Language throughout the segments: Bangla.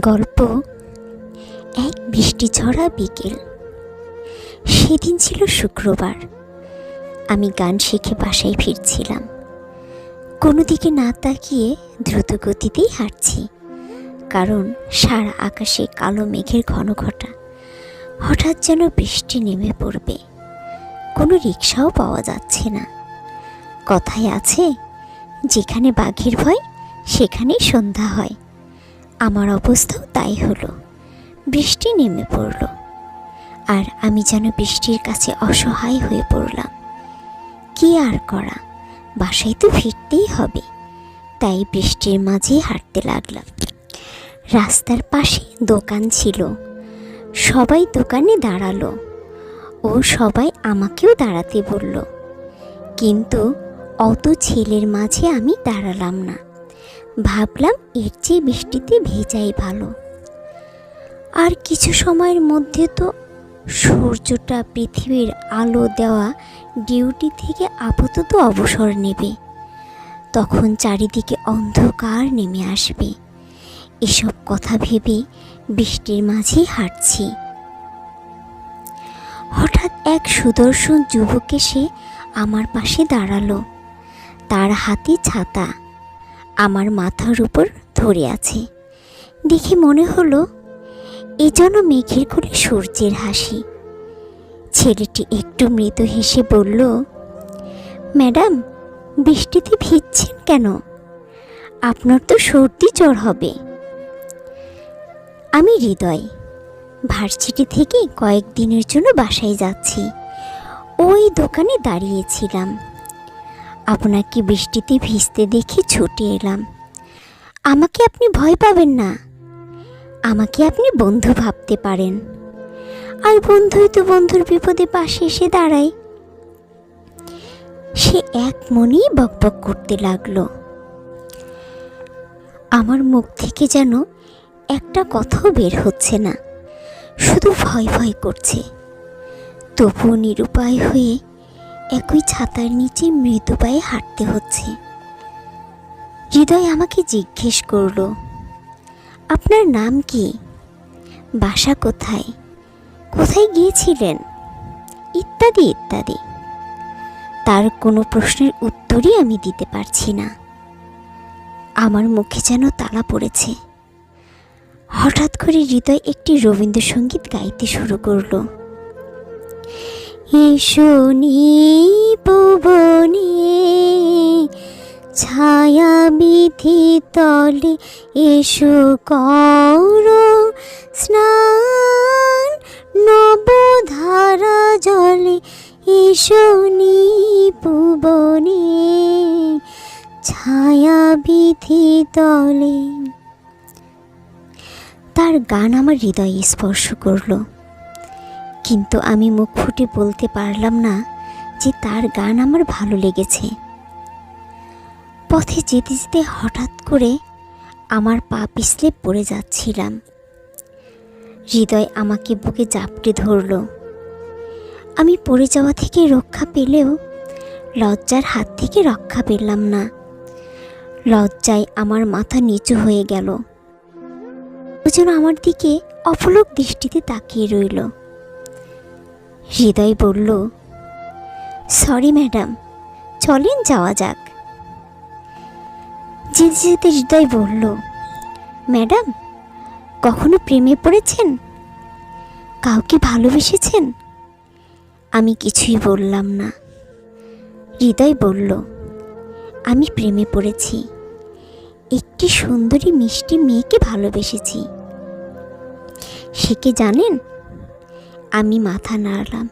গল্প এক বৃষ্টি ঝরা বিকেল। সেদিন ছিল শুক্রবার। আমি গান শিখে বাসায় ফিরছিলাম। কোনো দিকে না তাকিয়ে দ্রুত গতিতেই হাঁটছি। কারণ সারা আকাশে কালো মেঘের ঘন ঘটা। হঠাৎ যেন বৃষ্টি নেমে পড়বে। কোনো রিক্সাও পাওয়া যাচ্ছে না। কথায় আছে, যেখানে বাঘের ভয়, সেখানেই সন্ধ্যা হয়। আমার অবস্থাও তাই হলো। বৃষ্টি নেমে পড়ল। আর আমি যেন বৃষ্টির কাছে অসহায় হয়ে পড়লাম। কি আর করা? বাসায় তো ফিরতেই হবে। তাই বৃষ্টির মাঝে হাঁটতে লাগলাম। রাস্তার পাশে দোকান ছিল। সবাই দোকানে দাঁড়াল। ও সবাই আমাকেও দাঁড়াতে বলল। কিন্তু অত ছেলের মাঝে আমি দাঁড়ালাম না। ভাবলাম এর চেয়ে বৃষ্টিতে ভেজাই ভালো। আর কিছু সময়ের মধ্যে তো সূর্যটা পৃথিবীর আলো দেওয়া ডিউটি থেকে আপাতত অবসর নেবে। তখন চারিদিকে অন্ধকার নেমে আসবে। এসব কথা ভেবে বৃষ্টির মাঝেই হাঁটছি। হঠাৎ এক সুদর্শন যুবক এসে আমার পাশে দাঁড়াল। তার হাতে ছাতা। আমার মাথার উপর ধরে আছে। দেখে মনে হলো, এ যেন মেঘের কোলে সূর্যের হাসি। ছেলেটি একটু মৃদু হেসে বলল, ম্যাডাম, বৃষ্টিতে ভিজছেন কেন? আপনার তো সর্দি জ্বর হবে। আমি হৃদয়, ভার্সিটি থেকে কয়েকদিনের জন্য বাসায় যাচ্ছি। ওই দোকানে দাঁড়িয়েছিলাম। আপনাকে বৃষ্টিতে ভিজতে দেখে ছুটে এলাম। আমাকে আপনি ভয় পাবেন না। আমাকে আপনি বন্ধু ভাবতে পারেন। আর বন্ধুই তো বন্ধুর বিপদে পাশে এসে দাঁড়ায়। সে এক মনেই বকবক করতে লাগল। আমার মুখ থেকে যেন একটা কথাও বের হচ্ছে না। শুধু ভয় ভয় করছে। তবুও নিরুপায় হয়ে একই ছাতার নিচে মৃদু পায়ে হাঁটতে হচ্ছে। হৃদয় আমাকে জিজ্ঞেস করল, আপনার নাম কি? বাসা কোথায়? কোথায় গিয়েছিলেন? ইত্যাদি ইত্যাদি। তার কোনো প্রশ্নের উত্তরই আমি দিতে পারছি না। আমার মুখে যেন তালা পড়েছে। হঠাৎ করে হৃদয় একটি রবীন্দ্রসঙ্গীত গাইতে শুরু করল। এসো পবনে ছায়া বিধি তলে এসো কর স্নান। নবধারা জলে এসো পুবনে ছায়া বিধি তলে। তার গান আমার হৃদয়ে স্পর্শ করল। কিন্তু আমি মুখ ফুটে বলতে পারলাম না যে তার গান আমার ভালো লেগেছে। পথে যেতে যেতে হঠাৎ করে আমার পা পিছলে পড়ে যাচ্ছিলাম। হৃদয় আমাকে বুকে জাপটে ধরল। আমি পড়ে যাওয়া থেকে রক্ষা পেলেও লজ্জার হাত থেকে রক্ষা পেলাম না। লজ্জায় আমার মাথা নিচু হয়ে গেল। ও আমার দিকে অপলক দৃষ্টিতে তাকিয়ে রইল। হৃদয় বলল, সরি ম্যাডাম, চলেন যাওয়া যাক। যেতে যেতে হৃদয় বলল, ম্যাডাম, কখনো প্রেমে পড়েছেন? কাউকে ভালোবেসেছেন? আমি কিছুই বললাম না। হৃদয় বলল, আমি প্রেমে পড়েছি। একটি সুন্দরী মিষ্টি মেয়েকে ভালোবেসেছি। সে কি জানেন আমি মাথা নাড়লাম।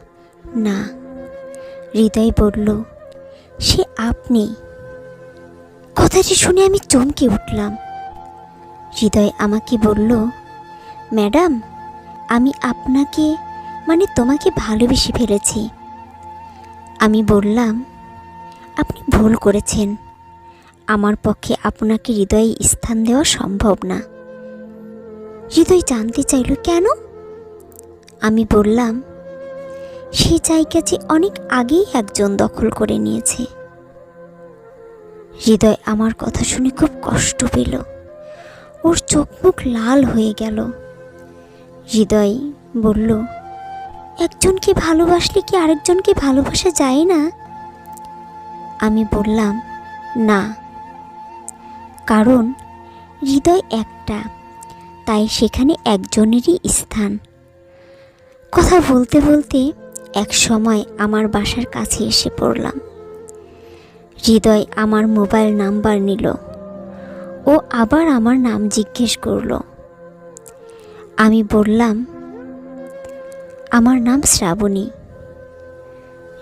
না। হৃদয় বলল, সে আপনি। কথাটি শুনে আমি চমকে উঠলাম। হৃদয় আমাকে বলল, ম্যাডাম, আমি আপনাকে মানে তোমাকে ভালোবেসে ফেলেছি। আমি বললাম, আপনি ভুল করেছেন। আমার পক্ষে আপনাকে হৃদয়ে স্থান দেওয়া সম্ভব না। হৃদয় জানতে চাইল, কেন? আমি বললাম সেই জায়গা যে অনেক আগেই একজন দখল করে নিয়েছে। হৃদয় আমার কথা শুনে খুব কষ্ট পেল। ওর চোখ মুখ লাল হয়ে গেল। হৃদয় বলল, একজনকে ভালোবাসলে কি আরেকজনকে ভালোবাসা যায় না? আমি বললাম, না। কারণ হৃদয় একটা, তাই সেখানে একজনেরই স্থান। কথা বলতে বলতে এক সময় আমার বাসার কাছে এসে পড়লাম। হৃদয় আমার মোবাইল নাম্বার নিল। ও আবার আমার নাম জিজ্ঞেস করল। আমি বললাম, আমার নাম শ্রাবণী।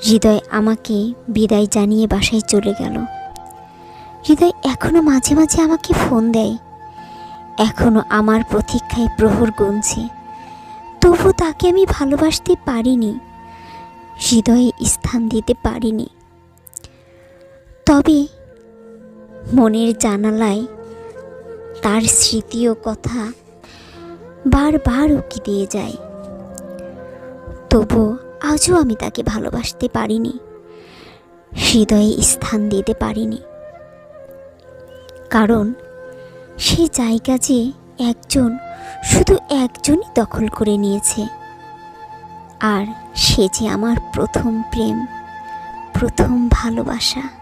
হৃদয় আমাকে বিদায় জানিয়ে বাসায় চলে গেল। হৃদয় এখনও মাঝে মাঝে আমাকে ফোন দেয়। এখনও আমার প্রতীক্ষায় প্রহর গুনছে। তবু তাকে আমি ভালোবাসতে পারিনি, হৃদয়ে স্থান দিতে পারিনি। তবে মনের জানালায় তার স্মৃতি ও কথা বারবার উকি দিয়ে যায়। তবু আজও আমি তাকে ভালোবাসতে পারিনি, হৃদয়ে স্থান দিতে পারিনি। কারণ সে জায়গা যে একজন শুধু একজনই দখল করে নিয়েছে। আর সে যে আমার প্রথম প্রেম প্রথম ভালোবাসা।